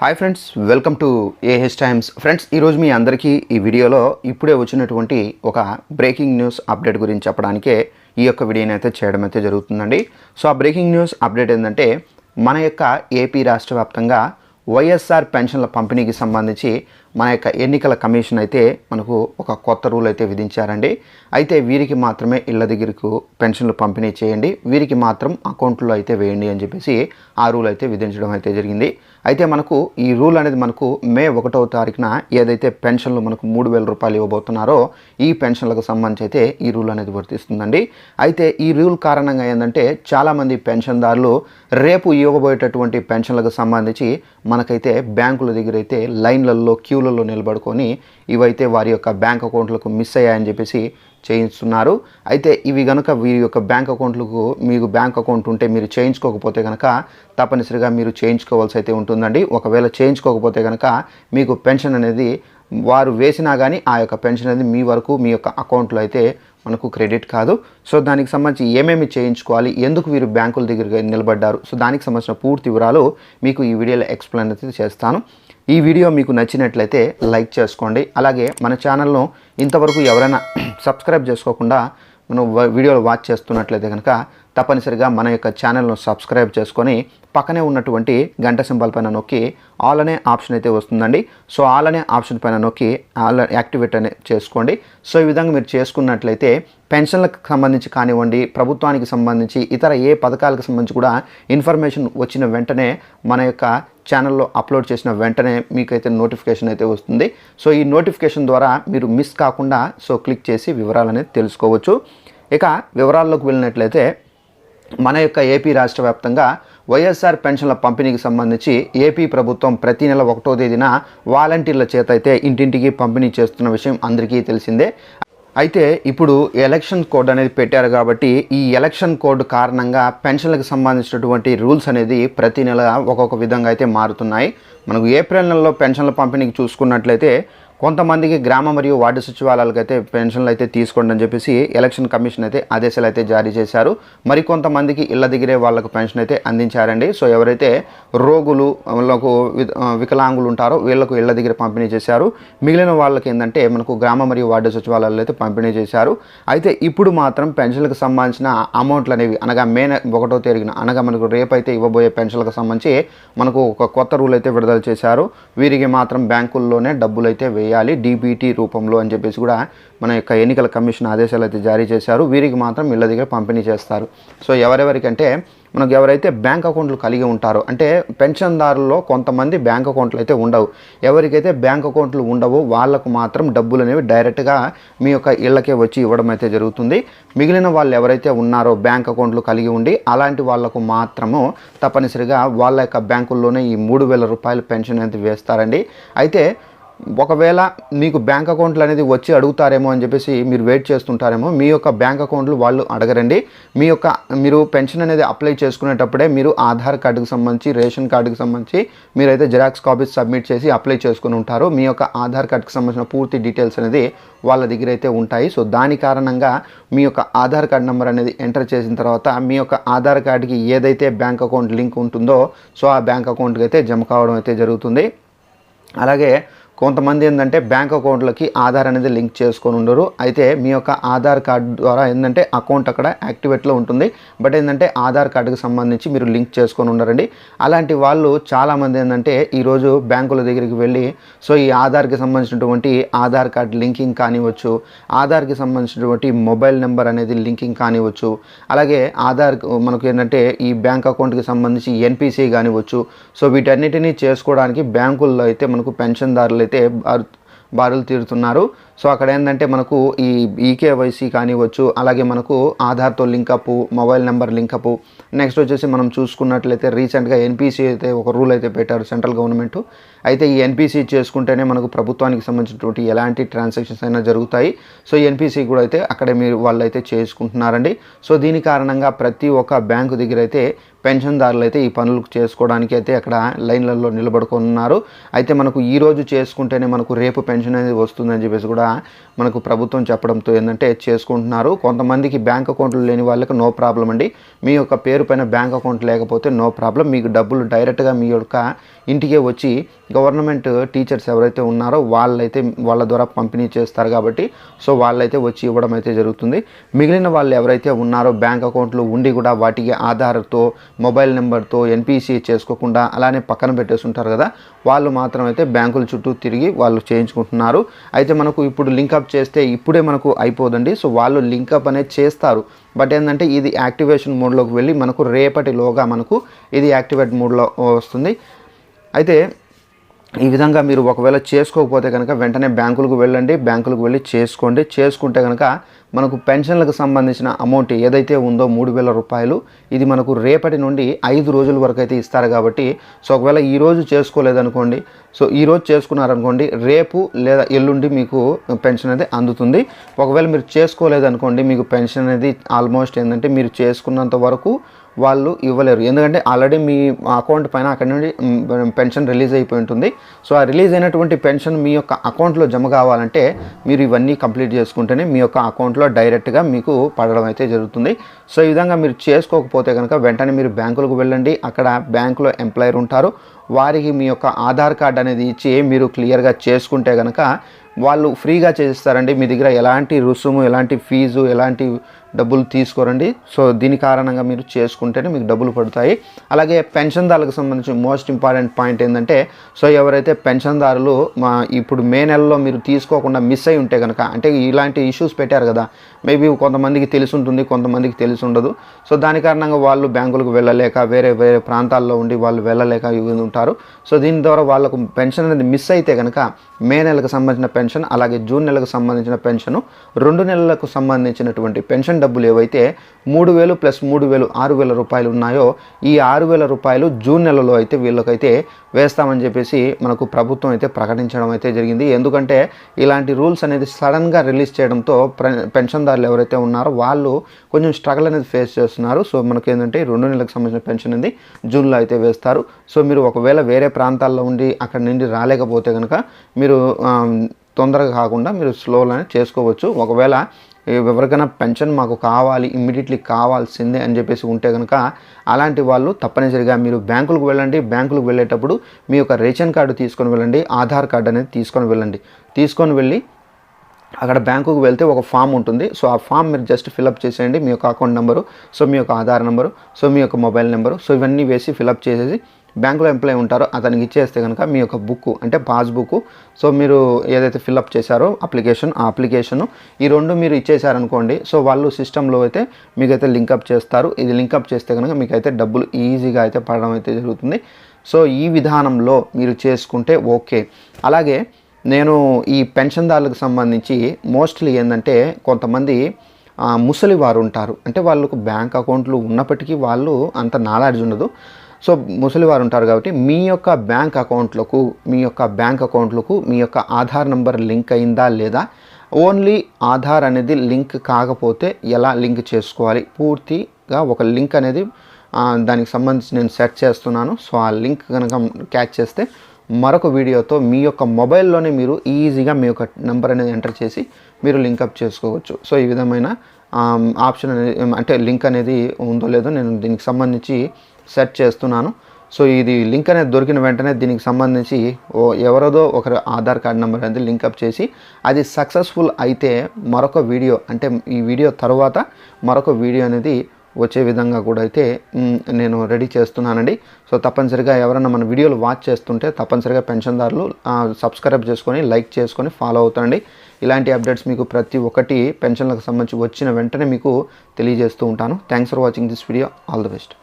Hi friends welcome to AH Times friends ఈరోజు మీ అందరికీ ఈ వీడియోలో ఇప్పుడే వచ్చినటువంటి ఒక బ్రేకింగ్ న్యూస్ అప్డేట్ గురించి చెప్పడానికే ఈ యొక్క వీడియోని అయితే చేయడం అయితే జరుగుతుందండి. సో ఆ బ్రేకింగ్ న్యూస్ అప్డేట్ ఏంటంటే మన యొక్క ఏపీ రాష్ట్ర వ్యాప్తంగా వైఎస్ఆర్ పెన్షన్ల పంపిణీకి సంబంధించి మన యొక్క ఎన్నికల కమిషన్ అయితే మనకు ఒక కొత్త రూల్ అయితే విధించారండి. అయితే వీరికి మాత్రమే ఇళ్ళ దగ్గరకు పెన్షన్లు పంపిణీ చేయండి. వీరికి మాత్రం అకౌంట్లో అయితే వేయండి అని చెప్పేసి ఆ రూల్ అయితే విధించడం అయితే జరిగింది. అయితే మనకు ఈ రూల్ అనేది మనకు మే ఒకటవ తారీఖున ఏదైతే పెన్షన్లు మనకు మూడు వేల రూపాయలు ఇవ్వబోతున్నారో ఈ పెన్షన్లకు సంబంధించి అయితే ఈ రూల్ అనేది వర్తిస్తుందండి. అయితే ఈ రూల్ కారణంగా ఏంటంటే చాలామంది పెన్షన్దారులు రేపు ఇవ్వబోయేటటువంటి పెన్షన్లకు సంబంధించి మనకైతే బ్యాంకుల దగ్గర అయితే లైన్లలో క్యూలలో నిలబడుకొని ఇవైతే వారి యొక్క బ్యాంక్ అకౌంట్లకు మిస్ అయ్యాయని చెప్పేసి చేయిస్తున్నారు. అయితే ఇవి కనుక వీరి యొక్క బ్యాంక్ అకౌంట్లకు మీకు బ్యాంక్ అకౌంట్ ఉంటే మీరు చేయించుకోకపోతే కనుక తప్పనిసరిగా మీరు చేయించుకోవాల్సి అయితే ఉంటుందండి. ఒకవేళ చేయించుకోకపోతే కనుక మీకు పెన్షన్ అనేది వారు వేసినా కానీ ఆ యొక్క పెన్షన్ అనేది మీ వరకు మీ యొక్క అకౌంట్లో అయితే మనకు క్రెడిట్ కాదు. సో దానికి సంబంధించి ఏమేమి చేయించుకోవాలి? ఎందుకు వీరు బ్యాంకుల దగ్గర నిలబడ్డారు? సో దానికి సంబంధించిన పూర్తి వివరాలు మీకు ఈ వీడియోలో ఎక్స్ప్లెయిన్ అయితే చేస్తాను. ఈ వీడియో మీకు నచ్చినట్లయితే లైక్ చేసుకోండి. అలాగే మన ఛానల్ను ఇంతవరకు ఎవరైనా సబ్స్క్రైబ్ చేసుకోకుండా మనం వ- వీడియోలు వాచ్ చేస్తున్నట్లయితే కనుక తప్పనిసరిగా మన యొక్క ఛానల్ను సబ్స్క్రైబ్ చేసుకొని పక్కనే ఉన్నటువంటి గంట సింబల్ పైన నొక్కి ఆల్ అనే ఆప్షన్ అయితే వస్తుందండి. సో ఆల్ అనే ఆప్షన్ పైన నొక్కి ఆల్ యాక్టివేట్ అనే చేసుకోండి. సో ఈ విధంగా మీరు చేసుకున్నట్లయితే పెన్షన్లకు సంబంధించి కానివ్వండి ప్రభుత్వానికి సంబంధించి ఇతర ఏ పథకాలకు సంబంధించి కూడా ఇన్ఫర్మేషన్ వచ్చిన వెంటనే మన యొక్క ఛానల్లో అప్లోడ్ చేసిన వెంటనే మీకైతే నోటిఫికేషన్ అయితే వస్తుంది. సో ఈ నోటిఫికేషన్ ద్వారా మీరు మిస్ కాకుండా సో క్లిక్ చేసి వివరాలు అనేది తెలుసుకోవచ్చు. ఇక వివరాల్లోకి వెళ్ళినట్లయితే మన యొక్క ఏపీ రాష్ట్ర వ్యాప్తంగా వైఎస్ఆర్ పెన్షన్ల పంపిణీకి సంబంధించి ఏపీ ప్రభుత్వం ప్రతి నెల ఒకటో తేదీన వాలంటీర్ల చేత అయితే ఇంటింటికి పంపిణీ చేస్తున్న విషయం అందరికీ తెలిసిందే. అయితే ఇప్పుడు ఎలక్షన్ కోడ్ అనేది పెట్టారు కాబట్టి ఈ ఎలక్షన్ కోడ్ కారణంగా పెన్షన్లకు సంబంధించినటువంటి రూల్స్ అనేది ప్రతి నెల ఒక్కొక్క విధంగా అయితే మారుతున్నాయి. మనకు ఏప్రిల్ నెలలో పెన్షన్ల పంపిణీకి చూసుకున్నట్లయితే కొంతమందికి గ్రామ మరియు వార్డు సచివాలయాలకు అయితే పెన్షన్లు అయితే తీసుకోండి అని చెప్పేసి ఎలక్షన్ కమిషన్ అయితే ఆదేశాలు అయితే జారీ చేశారు. మరి కొంతమందికి ఇళ్ళ దగ్గరే వాళ్ళకు పెన్షన్ అయితే అందించారండి. సో ఎవరైతే రోగులు వాళ్ళకు వికలాంగులు ఉంటారో వీళ్ళకు ఇళ్ళ దగ్గర పంపిణీ చేశారు. మిగిలిన వాళ్ళకి ఏంటంటే మనకు గ్రామ మరియు వార్డు సచివాలయాలు అయితే పంపిణీ చేశారు. అయితే ఇప్పుడు మాత్రం పెన్షన్లకు సంబంధించిన అమౌంట్లు అనేవి అనగా మే ఒకటో తేదీన అనగా మనకు రేపైతే ఇవ్వబోయే పెన్షన్లకు సంబంధించి మనకు ఒక కొత్త రూల్ అయితే విడుదల చేశారు. వీరికి మాత్రం బ్యాంకుల్లోనే డబ్బులు అయితే వేయాలి డీబీటీ రూపంలో అని చెప్పేసి కూడా మన యొక్క ఎన్నికల కమిషన్ ఆదేశాలు అయితే జారీ చేశారు. వీరికి మాత్రం ఇళ్ళ దగ్గర పంపిణీ చేస్తారు. సో ఎవరెవరికంటే మనకు ఎవరైతే బ్యాంక్ అకౌంట్లు కలిగి ఉంటారో అంటే పెన్షన్దారుల్లో కొంతమంది బ్యాంక్ అకౌంట్లు అయితే ఉండవు. ఎవరికైతే బ్యాంక్ అకౌంట్లు ఉండవో వాళ్ళకు మాత్రం డబ్బులు అనేవి డైరెక్ట్గా మీ యొక్క ఇళ్ళకే వచ్చి ఇవ్వడం అయితే జరుగుతుంది. మిగిలిన వాళ్ళు ఎవరైతే ఉన్నారో బ్యాంక్ అకౌంట్లు కలిగి ఉండి అలాంటి వాళ్ళకు మాత్రము తప్పనిసరిగా వాళ్ళ యొక్క బ్యాంకుల్లోనే ఈ మూడు వేల రూపాయల పెన్షన్ అనేది వేస్తారండి. అయితే ఒకవేళ మీకు బ్యాంక్ అకౌంట్లు అనేది వచ్చి అడుగుతారేమో అని చెప్పేసి మీరు వెయిట్ చేస్తుంటారేమో మీ యొక్క బ్యాంక్ అకౌంట్లు వాళ్ళు అడగరండి. మీ యొక్క మీరు పెన్షన్ అనేది అప్లై చేసుకునేటప్పుడే మీరు ఆధార్ కార్డుకు సంబంధించి రేషన్ కార్డుకి సంబంధించి మీరైతే జిరాక్స్ కాపీస్ సబ్మిట్ చేసి అప్లై చేసుకుని ఉంటారు. మీ యొక్క ఆధార్ కార్డుకి సంబంధించిన పూర్తి డీటెయిల్స్ అనేది వాళ్ళ దగ్గర అయితే ఉంటాయి. సో దాని కారణంగా మీ యొక్క ఆధార్ కార్డ్ నెంబర్ అనేది ఎంటర్ చేసిన తర్వాత మీ యొక్క ఆధార్ కార్డుకి ఏదైతే బ్యాంక్ అకౌంట్ లింక్ ఉంటుందో సో ఆ బ్యాంక్ అకౌంట్కి అయితే జమ కావడం అయితే జరుగుతుంది. అలాగే కొంతమంది ఏంటంటే బ్యాంక్ అకౌంట్లకి ఆధార్ అనేది లింక్ చేసుకొని ఉండరు. అయితే మీ యొక్క ఆధార్ కార్డు ద్వారా ఏంటంటే అకౌంట్ అక్కడ యాక్టివేట్లో ఉంటుంది. బట్ ఏంటంటే ఆధార్ కార్డుకి సంబంధించి మీరు లింక్ చేసుకొని ఉండరండి. అలాంటి వాళ్ళు చాలామంది ఏంటంటే ఈరోజు బ్యాంకుల దగ్గరికి వెళ్ళి సో ఈ ఆధార్కి సంబంధించినటువంటి ఆధార్ కార్డ్ లింకింగ్ కానివ్వచ్చు ఆధార్కి సంబంధించినటువంటి మొబైల్ నెంబర్ అనేది లింకింగ్ కానివ్వచ్చు అలాగే ఆధార్ మనకు ఏంటంటే ఈ బ్యాంక్ అకౌంట్కి సంబంధించి ఎన్పిసి కానివ్వచ్చు సో వీటన్నిటినీ చేసుకోవడానికి బ్యాంకుల్లో అయితే మనకు పెన్షన్దారులు అయితే బారు- బారులు తీరుతున్నారు. సో అక్కడ ఏంటంటే మనకు ఈ ఈకేవైసీ కానివ్వచ్చు అలాగే మనకు ఆధార్తో link up mobile number link up next వచ్చేసి మనం చూసుకున్నట్లయితే రీసెంట్గా ఎన్పిసి అయితే ఒక రూల్ అయితే పెట్టారు సెంట్రల్ గవర్నమెంట్. అయితే ఈ ఎన్పిసి చేసుకుంటేనే మనకు ప్రభుత్వానికి సంబంధించినటువంటి ఎలాంటి ట్రాన్సాక్షన్స్ అయినా జరుగుతాయి. సో ఎన్పిసి కూడా అయితే అక్కడే మీరు వాళ్ళు అయితే చేసుకుంటున్నారండి. సో దీని కారణంగా ప్రతి ఒక్క బ్యాంకు దగ్గర అయితే పెన్షన్దారులు అయితే ఈ పనులు చేసుకోవడానికి అయితే అక్కడ లైన్లలో నిలబడుకొని ఉన్నారు. అయితే మనకు ఈరోజు చేసుకుంటేనే మనకు రేపు పెన్షన్ అనేది వస్తుందని చెప్పేసి కూడా మనకు ప్రభుత్వం చెప్పడంతో ఏంటంటే చేసుకుంటున్నారు. కొంతమందికి బ్యాంక్ అకౌంట్లు లేని వాళ్ళకి నో ప్రాబ్లం అండి. మీ యొక్క పేరు పైన బ్యాంక్ అకౌంట్ లేకపోతే నో ప్రాబ్లం. మీకు డబ్బులు డైరెక్ట్గా మీ యొక్క ఇంటికే వచ్చి గవర్నమెంట్ టీచర్స్ ఎవరైతే ఉన్నారో వాళ్ళైతే వాళ్ళ ద్వారా పంపిణీ చేస్తారు కాబట్టి సో వాళ్ళైతే వచ్చి ఇవ్వడం అయితే జరుగుతుంది. మిగిలిన వాళ్ళు ఎవరైతే ఉన్నారో బ్యాంక్ అకౌంట్లు ఉండి కూడా వాటికి ఆధార్తో మొబైల్ నెంబర్తో ఎన్పిసి చేసుకోకుండా అలానే పక్కన పెట్టేసి ఉంటారు కదా వాళ్ళు మాత్రం అయితే బ్యాంకుల చుట్టూ తిరిగి వాళ్ళు చేయించుకుంటున్నారు. అయితే మనకు ఇప్పుడు లింకప్ చేస్తే ఇప్పుడే మనకు అయిపోదండి. సో వాళ్ళు లింకప్ అనేది చేస్తారు. బట్ ఏంటంటే ఇది యాక్టివేషన్ మోడ్లోకి వెళ్ళి మనకు రేపటిలోగా మనకు ఇది యాక్టివేట్ మోడ్లో వస్తుంది. అయితే ఈ విధంగా మీరు ఒకవేళ చేసుకోకపోతే కనుక వెంటనే బ్యాంకులకు వెళ్ళండి బ్యాంకులకు వెళ్ళి చేసుకోండి. చేసుకుంటే కనుక మనకు పెన్షన్లకు సంబంధించిన అమౌంట్ ఏదైతే ఉందో మూడు వేల రూపాయలు ఇది మనకు రేపటి నుండి ఐదు రోజుల వరకు అయితే ఇస్తారు కాబట్టి సో ఒకవేళ ఈరోజు చేసుకోలేదనుకోండి సో ఈరోజు చేసుకున్నారనుకోండి రేపు లేదా ఎల్లుండి మీకు పెన్షన్ అనేది అందుతుంది. ఒకవేళ మీరు చేసుకోలేదనుకోండి మీకు పెన్షన్ అనేది ఆల్మోస్ట్ ఏంటంటే మీరు చేసుకున్నంత వరకు వాళ్ళు ఇవ్వలేరు. ఎందుకంటే ఆల్రెడీ మీ అకౌంట్ పైన అక్కడి నుండి పెన్షన్ రిలీజ్ అయిపోయి ఉంటుంది. సో ఆ రిలీజ్ అయినటువంటి పెన్షన్ మీ యొక్క అకౌంట్లో జమ కావాలంటే మీరు ఇవన్నీ కంప్లీట్ చేసుకుంటేనే మీ యొక్క అకౌంట్లో డైరెక్ట్గా మీకు పడడం అయితే జరుగుతుంది. సో ఈ విధంగా మీరు చేసుకోకపోతే కనుక వెంటనే మీరు బ్యాంకులకు వెళ్ళండి. అక్కడ బ్యాంకులో ఎంప్లాయర్ ఉంటారు. వారికి మీ యొక్క ఆధార్ కార్డ్ అనేది ఇచ్చి మీరు క్లియర్గా చేసుకుంటే కనుక వాళ్ళు ఫ్రీగా చేస్తారండి. మీ దగ్గర ఎలాంటి రుసుము ఎలాంటి ఫీజు ఎలాంటి డబ్బులు తీసుకోరండి. సో దీని కారణంగా మీరు చేసుకుంటేనే మీకు డబ్బులు పడతాయి. అలాగే పెన్షన్దారులకు సంబంధించి మోస్ట్ ఇంపార్టెంట్ పాయింట్ ఏంటంటే సో ఎవరైతే పెన్షన్దారులు మా ఇప్పుడు మే నెలలో మీరు తీసుకోకుండా మిస్ అయి ఉంటే కనుక అంటే ఇలాంటి ఇష్యూస్ పెట్టారు కదా మేబీ కొంతమందికి తెలిసి ఉంటుంది కొంతమందికి తెలిసి ఉండదు సో దాని కారణంగా వాళ్ళు బ్యాంకులకు వెళ్ళలేక వేరే వేరే ప్రాంతాల్లో ఉండి వాళ్ళు వెళ్ళలేక ఉంటారు. సో దీని ద్వారా వాళ్ళకు పెన్షన్ అనేది మిస్ అయితే కనుక మే నెలకు సంబంధించిన పెన్షన్ అలాగే జూన్ నెలకు సంబంధించిన పెన్షన్ రెండు నెలలకు సంబంధించినటువంటి పెన్షన్ డబ్బులు ఏవైతే మూడు వేలు ప్లస్ మూడు వేలు ఆరు వేల రూపాయలు ఉన్నాయో ఈ ఆరు వేల రూపాయలు జూన్ నెలలో అయితే వీళ్ళకైతే వేస్తామని చెప్పేసి మనకు ప్రభుత్వం అయితే ప్రకటించడం అయితే జరిగింది. ఎందుకంటే ఇలాంటి రూల్స్ అనేది సడన్గా రిలీజ్ చేయడంతో పెన్షన్దారులు ఎవరైతే ఉన్నారో వాళ్ళు కొంచెం స్ట్రగుల్ అనేది ఫేస్ చేస్తున్నారు. సో మనకి ఏంటంటే రెండు నెలలకు సంబంధించిన పెన్షన్ అనేది జూన్లో అయితే వేస్తారు. సో మీరు ఒకవేళ వేరే ప్రాంతాల్లో ఉండి అక్కడ నుండి రాలేకపోతే కనుక మీరు తొందరగా కాకుండా మీరు స్లోలోనే చేసుకోవచ్చు. ఒకవేళ ఎవరికైనా పెన్షన్ మాకు కావాలి ఇమ్మీడియట్లీ కావాల్సిందే అని చెప్పేసి ఉంటే కనుక అలాంటి వాళ్ళు తప్పనిసరిగా మీరు బ్యాంకులకు వెళ్ళండి. బ్యాంకులకు వెళ్ళేటప్పుడు మీ యొక్క రేషన్ కార్డు తీసుకొని వెళ్ళండి ఆధార్ కార్డు అనేది తీసుకొని వెళ్ళండి. తీసుకొని వెళ్ళి అక్కడ బ్యాంకుకు వెళ్తే ఒక ఫామ్ ఉంటుంది. సో ఆ ఫామ్ మీరు జస్ట్ ఫిలప్ చేసేయండి. మీ యొక్క అకౌంట్ నెంబరు సో మీ యొక్క ఆధార్ నెంబరు సో మీ యొక్క మొబైల్ నెంబరు సో ఇవన్నీ వేసి ఫిలప్ చేసేసి బ్యాంకులో ఎంప్లాయ్ ఉంటారో అతనికి ఇచ్చేస్తే కనుక మీ యొక్క బుక్ అంటే పాస్బుక్ సో మీరు ఏదైతే ఫిలప్ చేశారో అప్లికేషన్ ఆ అప్లికేషన్ ఈ రెండు మీరు ఇచ్చేసారనుకోండి సో వాళ్ళు సిస్టంలో అయితే మీకైతే లింకప్ చేస్తారు. ఇది లింకప్ చేస్తే కనుక మీకైతే డబ్బులు ఈజీగా అయితే పడడం అయితే జరుగుతుంది. సో ఈ విధానంలో మీరు చేసుకుంటే ఓకే. అలాగే నేను ఈ పెన్షన్దారులకు సంబంధించి మోస్ట్లీ ఏంటంటే కొంతమంది ముసలి వారు ఉంటారు. అంటే వాళ్ళకు బ్యాంక్ అకౌంట్లు ఉన్నప్పటికీ వాళ్ళు అంత నాలెడ్జ్ ఉండదు. సో ముసలి వారు ఉంటారు కాబట్టి మీ యొక్క బ్యాంక్ అకౌంట్లకు మీ యొక్క బ్యాంక్ అకౌంట్లకు మీ యొక్క ఆధార్ నెంబర్ లింక్ అయిందా లేదా? ఓన్లీ ఆధార్ అనేది లింక్ కాకపోతే ఎలా లింక్ చేసుకోవాలి? పూర్తిగా ఒక లింక్ అనేది దానికి సంబంధించి నేను సెట్ చేస్తున్నాను. సో ఆ లింక్ కనుక క్యాచ్ చేస్తే మరొక వీడియోతో మీ యొక్క మొబైల్లోనే మీరు ఈజీగా మీ యొక్క నెంబర్ అనేది ఎంటర్ చేసి మీరు లింకప్ చేసుకోవచ్చు. సో ఈ విధమైన ఆప్షన్ అనేది అంటే లింక్ అనేది ఉందో లేదో నేను దీనికి సంబంధించి సెట్ చేస్తున్నాను. సో ఇది లింక్ అనేది దొరికిన వెంటనే దీనికి సంబంధించి ఓ ఎవరిదో ఒకరి ఆధార్ కార్డ్ నెంబర్ అనేది లింకప్ చేసి అది సక్సెస్ఫుల్ అయితే మరొక వీడియో అంటే ఈ వీడియో తర్వాత మరొక వీడియో అనేది వచ్చే విధంగా కూడా అయితే నేను రెడీ చేస్తున్నానండి. సో తప్పనిసరిగా ఎవరైనా మన వీడియోలు వాచ్ చేస్తుంటే తప్పనిసరిగా పెన్షన్దారులు సబ్స్క్రైబ్ చేసుకొని లైక్ చేసుకొని ఫాలో అవుతాండి ఇలాంటి అప్డేట్స్ మీకు ప్రతి ఒక్కటి పెన్షన్లకు సంబంధించి వచ్చిన వెంటనే మీకు తెలియజేస్తూ ఉంటాను. Thanks for watching this video. All the best.